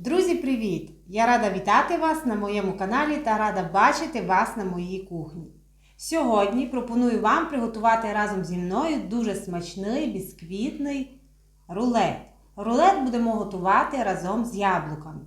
Друзі, привіт! Я рада вітати вас на моєму каналі та рада бачити вас на моїй кухні. Сьогодні пропоную вам приготувати разом зі мною дуже смачний бісквітний рулет. Рулет будемо готувати разом з яблуками.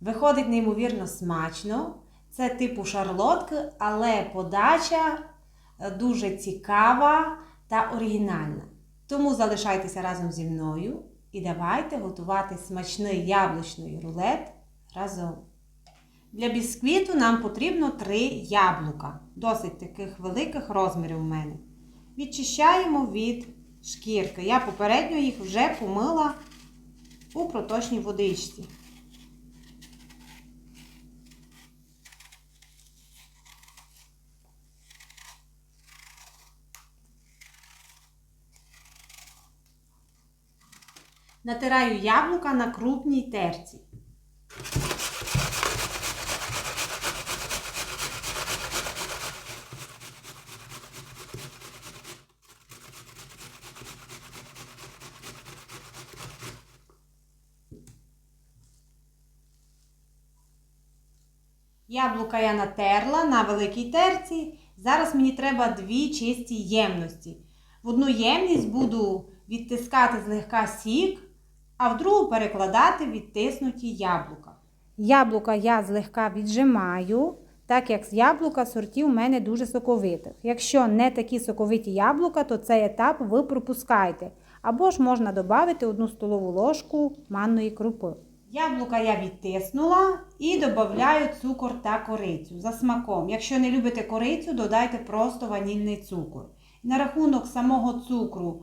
Виходить неймовірно смачно. Це типу шарлотки, але подача е, дуже цікава та оригінальна. Тому залишайтеся разом зі мною і давайте готувати смачний яблучний рулет разом. Для бісквіту нам потрібно 3 яблука, досить таких великих розмірів у мене. Відчищаємо від шкірки. Я попередньо їх вже помила у проточній водичці. Натираю яблука на крупній терці. Яблука я натерла на великій терці. Зараз мені треба дві чисті ємності. В одну ємність буду відтискати злегка сік, а в другу перекладати відтиснуті яблука. Яблука я злегка віджимаю, так як з яблука сортів у мене дуже соковитих. Якщо не такі соковиті яблука, то цей етап ви пропускаєте. Або ж можна додати одну столову ложку манної крупи. Яблука я відтиснула і додаю цукор та корицю за смаком. Якщо не любите корицю, додайте просто ванільний цукор. На рахунок самого цукру,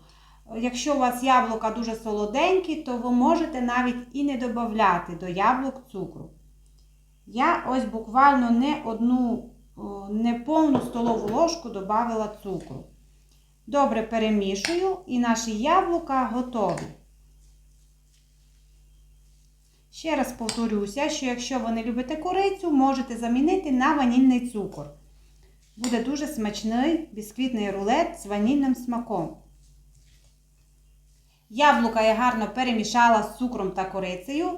якщо у вас яблука дуже солоденькі, то ви можете навіть і не додати до яблук цукру. Я ось буквально не одну не повну столову ложку додала цукру. Добре перемішую і наші яблука готові. Ще раз повторюся, що якщо ви не любите корицю, можете замінити на ванільний цукор. Буде дуже смачний бісквітний рулет з ванільним смаком. Яблука я гарно перемішала з цукром та корицею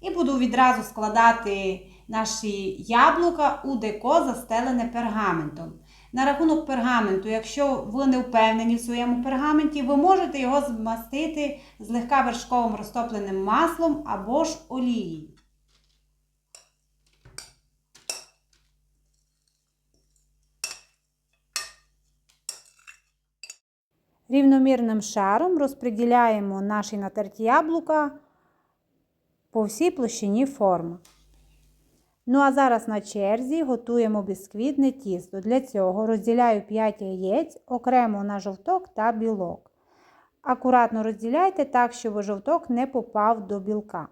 і буду відразу складати наші яблука у деко, застелене пергаментом. На рахунок пергаменту, якщо ви не впевнені в своєму пергаменті, ви можете його змастити злегка вершковим розтопленим маслом або ж олією. Рівномірним шаром розподіляємо наші натерті яблука по всій площині форми. Ну, а зараз на черзі готуємо бісквітне тісто. Для цього розділяю 5 яєць окремо на жовток та білок. Акуратно розділяйте так, щоб жовток не попав до білка.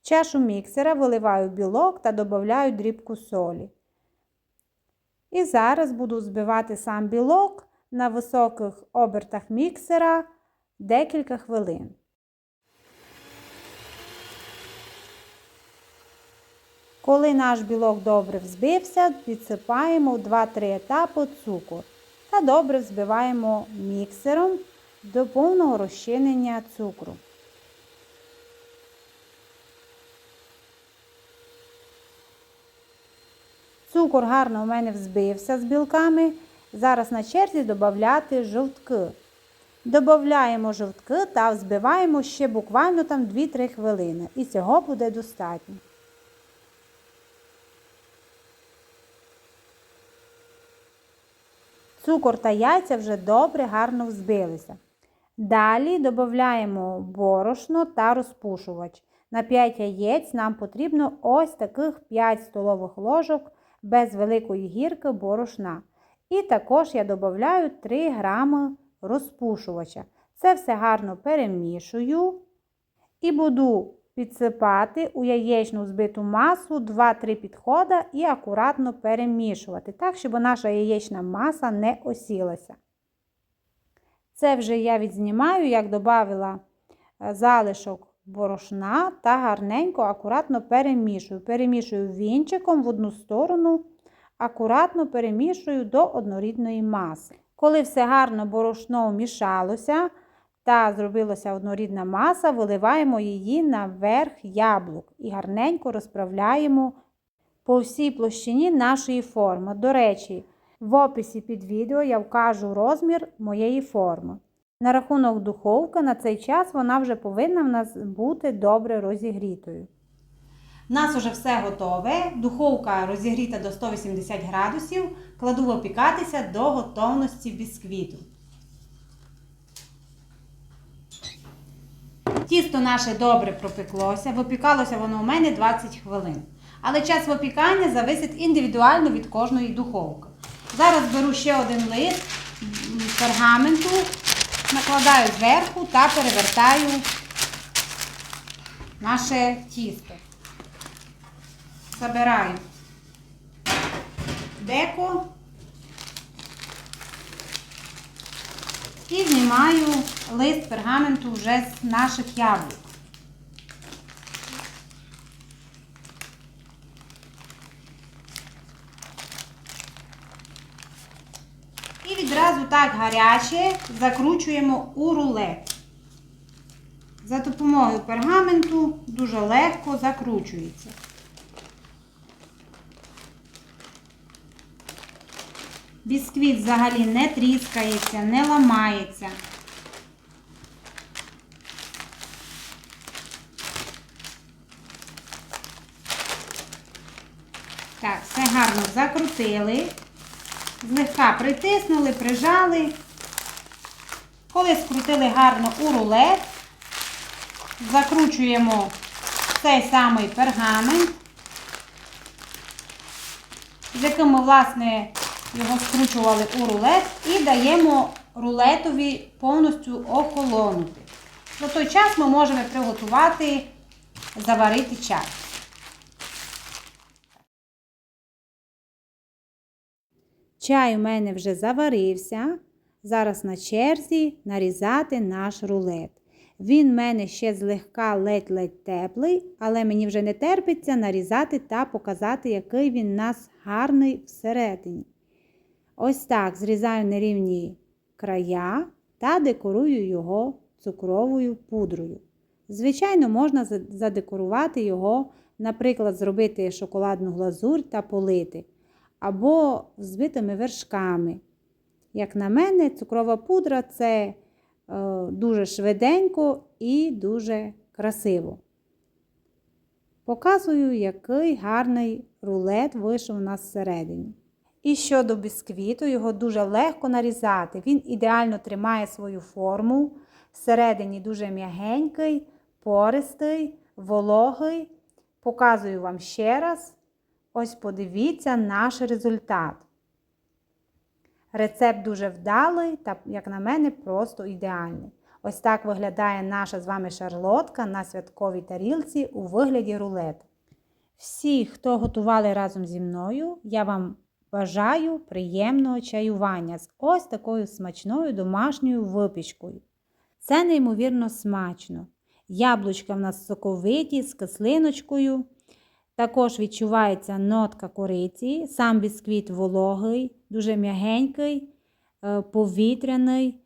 В чашу міксера виливаю білок та додаю дрібку солі. І зараз буду збивати сам білок на високих обертах міксера декілька хвилин. Коли наш білок добре взбився, підсипаємо в 2-3 етапи цукор та добре взбиваємо міксером до повного розчинення цукру. Цукор гарно у мене взбився з білками. Зараз на черзі додати жовтки. Додаємо жовтки та взбиваємо ще буквально там 2-3 хвилини. І цього буде достатньо. Цукор та яйця вже добре, гарно взбилися. Далі додаємо борошно та розпушувач. На 5 яєць нам потрібно ось таких 5 столових ложок без великої гірки борошна. І також я додаю 3 грами розпушувача. Це все гарно перемішую і буду підсипати у яєчну збиту масу 2-3 підходи і акуратно перемішувати, так, щоб наша яєчна маса не осілася. Це вже я відзнімаю, як додала залишок борошна та гарненько, акуратно перемішую. Перемішую вінчиком в одну сторону, акуратно перемішую до однорідної маси. Коли все гарно борошно вмішалося, та зробилася однорідна маса, виливаємо її наверх яблук і гарненько розправляємо по всій площині нашої форми. До речі, в описі під відео я вкажу розмір моєї форми. На рахунок духовки на цей час вона вже повинна в нас бути добре розігрітою. У нас вже все готове. Духовка розігріта до 180 градусів. Кладу випікатися до готовності бісквіту. Тісто наше добре пропеклося. Випікалося воно у мене 20 хвилин. Але час випікання зависить індивідуально від кожної духовки. Зараз беру ще один лист пергаменту, накладаю зверху та перевертаю наше тісто. Забираю деко і знімаю лист пергаменту вже з наших яблук. І відразу так гаряче закручуємо у рулет. За допомогою пергаменту дуже легко закручується. Бісквіт взагалі не тріскається, не ламається. Так, все гарно закрутили. Злегка притиснули, прижали. Коли скрутили гарно у рулет, закручуємо цей самий пергамент, з яким ми, власне, його скручували у рулет і даємо рулетові повністю охолонути. За той час ми можемо приготувати, заварити чай. Чай у мене вже заварився. Зараз на черзі нарізати наш рулет. Він в мене ще злегка ледь-ледь теплий, але мені вже не терпиться нарізати та показати, який він у нас гарний всередині. Ось так зрізаю нерівні края та декорую його цукровою пудрою. Звичайно, можна задекорувати його, наприклад, зробити шоколадну глазурь та полити, або збитими вершками. Як на мене, цукрова пудра це е, дуже швиденько і дуже красиво. Показую, який гарний рулет вийшов у нас всередині. І щодо бісквіту, його дуже легко нарізати. Він ідеально тримає свою форму. Всередині дуже м'ягенький, пористий, вологий. Показую вам ще раз. Ось подивіться наш результат. Рецепт дуже вдалий та, як на мене, просто ідеальний. Ось так виглядає наша з вами шарлотка на святковій тарілці у вигляді рулета. Всі, хто готували разом зі мною, я вам бажаю приємного чаювання з ось такою смачною домашньою випічкою. Це неймовірно смачно. Яблучка в нас соковиті з кислиночкою. Також відчувається нотка кориці, сам бісквіт вологий, дуже м'ягенький, е, повітряний.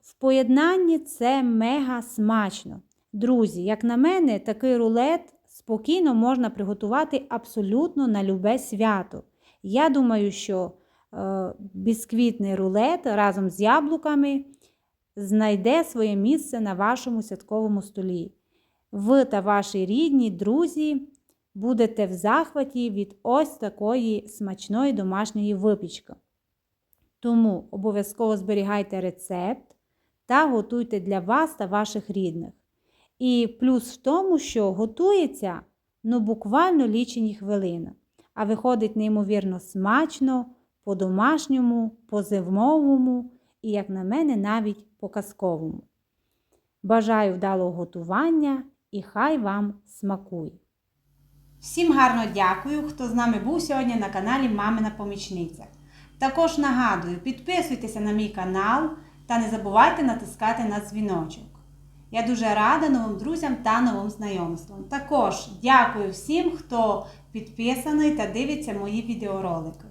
В поєднанні це мега смачно. Друзі, як на мене, такий рулет спокійно можна приготувати абсолютно на любе свято. Я думаю, що е, бісквітний рулет разом з яблуками знайде своє місце на вашому святковому столі. Ви та ваші рідні, друзі будете в захваті від ось такої смачної домашньої випічки. Тому обов'язково зберігайте рецепт та готуйте для вас та ваших рідних. І плюс в тому, що готується ну, буквально лічені хвилини, а виходить неймовірно смачно, по-домашньому, по-зимовому і, як на мене, навіть по-казковому. Бажаю вдалого готування і хай вам смакує! Всім гарно дякую, хто з нами був сьогодні на каналі Мамина Помічниця. Також нагадую, підписуйтеся на мій канал та не забувайте натискати на дзвіночок. Я дуже рада новим друзям та новим знайомствам. Також дякую всім, хто підписаний та дивиться мої відеоролики.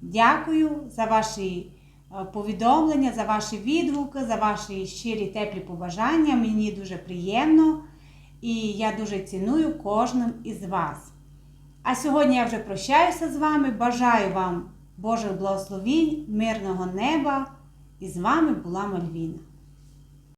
Дякую за ваші е, повідомлення, за ваші відгуки, за ваші щирі теплі побажання. Мені дуже приємно і я дуже ціную кожним із вас. А сьогодні я вже прощаюся з вами. Бажаю вам Божих благословінь, мирного неба. І з вами була Мальвіна.